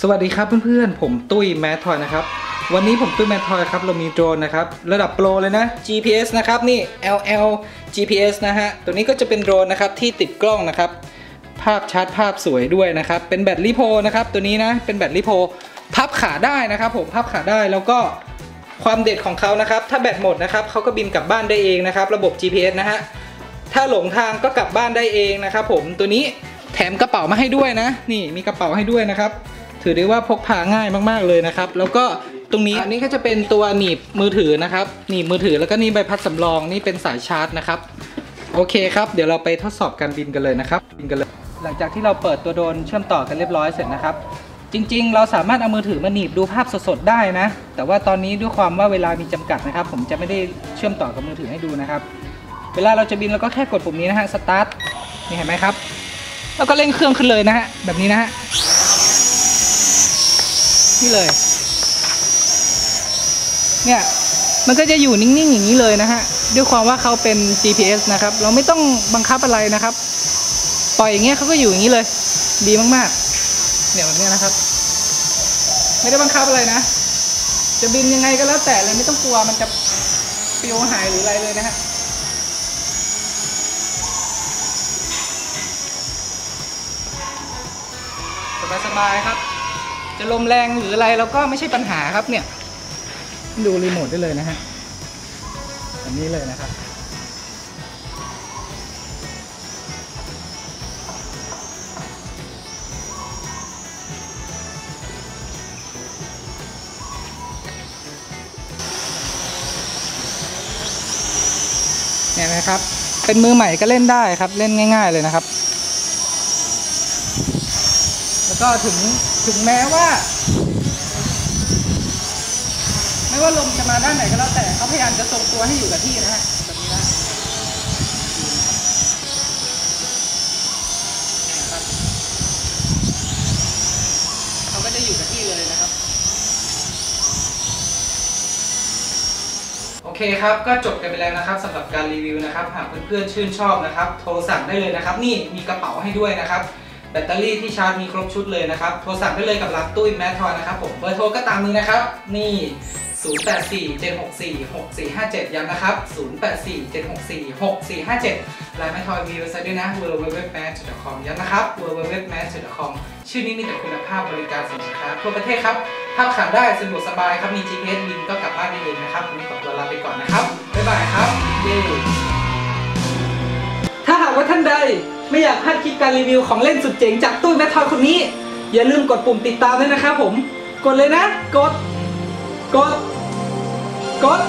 สวัสดีครับเพื่อนๆ ผมตุ้ยแมททอยนะครับ วันนี้ผมตุ้ยแมททอยครับ เรามีโดรนนะครับ ระดับโปรเลยนะ GPS นะครับ นี่ LL GPS นะฮะ ตัวนี้ก็จะเป็นโดรนนะครับ ที่ติดกล้องนะครับาพชัดภาพสวยด้วยนะครับ เป็นแบตลิโพนะครับตัวนี้นะ เป็นแบตลิโพพับขาได้นะครับ ผมพับขาได้แล้วก็ความเด็ดของเขานะครับ ถ้าแบตหมดนะครับเขาก็บินกลับบ้านได้เองนะครับ ระบบ GPS นะฮะถ้าหลงทางก็กลับบ้านได้เองนะครับ ผมตัวนี้แถมกระเป๋ามาให้ด้วยนะ นี่มีกระเป๋าให้ด้วยนะครับ ถือได้ว่าพกพาง่ายมากๆเลยนะครับ แล้วก็ตรงนี้อันนี้ก็จะเป็นตัวหนีบมือถือนะครับหนีบมือถือแล้วก็นี่ใบพัดสำรองนี่เป็นสายชาร์จนะครับ โอเคครับ เดี๋ยวเราไปทดสอบการบินกันเลยนะครับบินกันเลย หลังจากที่เราเปิดตัวโดรนเชื่อมต่อกันเรียบร้อยเสร็จนะครับ จริงๆ เราสามารถเอามือถือมาหนีบดูภาพสดๆได้นะ แต่ว่าตอนนี้ด้วยความว่าเวลามีจำกัดนะครับ ผมจะไม่ได้เชื่อมต่อกับมือถือให้ดูนะครับ เวลาเราจะบินเราก็แค่กดปุ่มนี้นะฮะสตาร์ทนี่เห็นไหมครับ แล้วก็เร่งเครื่องขึ้นเลยนะฮะแบบนี้นะฮะนี่เลย เนี่ยมันก็จะอยู่นิ่งๆอย่างนี้เลยนะฮะด้วยความว่าเขาเป็น GPS นะครับ เราไม่ต้องบังคับอะไรนะครับ ปล่อยอย่างเงี้ยเขาก็อยู่อย่างนี้เลย ดีมากๆ เนี่ยแบบนี้นะครับ ไม่ได้บังคับอะไรนะ จะบินยังไงก็แล้วแต่เลยไม่ต้องกลัวมันจะปิวหายหรืออะไรเลยนะฮะสบายๆครับ จะลมแรงหรืออะไรเราก็ไม่ใช่ปัญหาครับเนี่ย ดูรีโมทได้เลยนะฮะแบบนี้เลยนะครับ เนี่ยนะครับ เป็นมือใหม่ก็เล่นได้ครับ เล่นง่าย ๆเลยนะครับ แล้วก็ถึงถึงแม้ว่า ไม่ว่าลมจะมาด้านไหนก็แล้วแต่เขาพยายามจะทรงตัวให้อยู่กับที่นะฮะแบบนี้นะนะครับเขาก็จะอยู่กับที่เลยนะครับ โอเคครับ ก็จบกันไปแล้วนะครับสำหรับการรีวิวนะครับ หากเพื่อนๆชื่นชอบนะครับ โทรสั่งได้เลยนะครับ นี่มีกระเป๋าให้ด้วยนะครับ แบตเตอรี่ที่ชาร์จมีครบชุดเลยนะครับ โทรสั่งได้เลยกับร้านตุ้ยแมททอยนะครับผมเบอร์โทรก็ตามนี้นะครับ นี่ 0847646457 ย้ำนะครับ 0847646457ลน์แมททอยมีเว็บไซต์ด้วยนะ www.match.com ย้ำนะครับ www.match.com ชื่อนี้มีแต่คุณภาพบริการสินค้าทั่วประเทศครับภาพขันได้สะดวกสบายครับ มี GPS บินก็กลับบ้านได้เองนะครับวันนี้ขอตัวลาไปก่อนนะครับ บ๊ายบายครับ เย้ถ้าหากว่าท่านใด ไม่อยากพลาดคลิปการรีวิวของเล่นสุดเจ๋งจากตู้แมททอยคนนี้ อย่าลืมกดปุ่มติดตามด้วยนะครับผม กดเลยนะ กด กด กด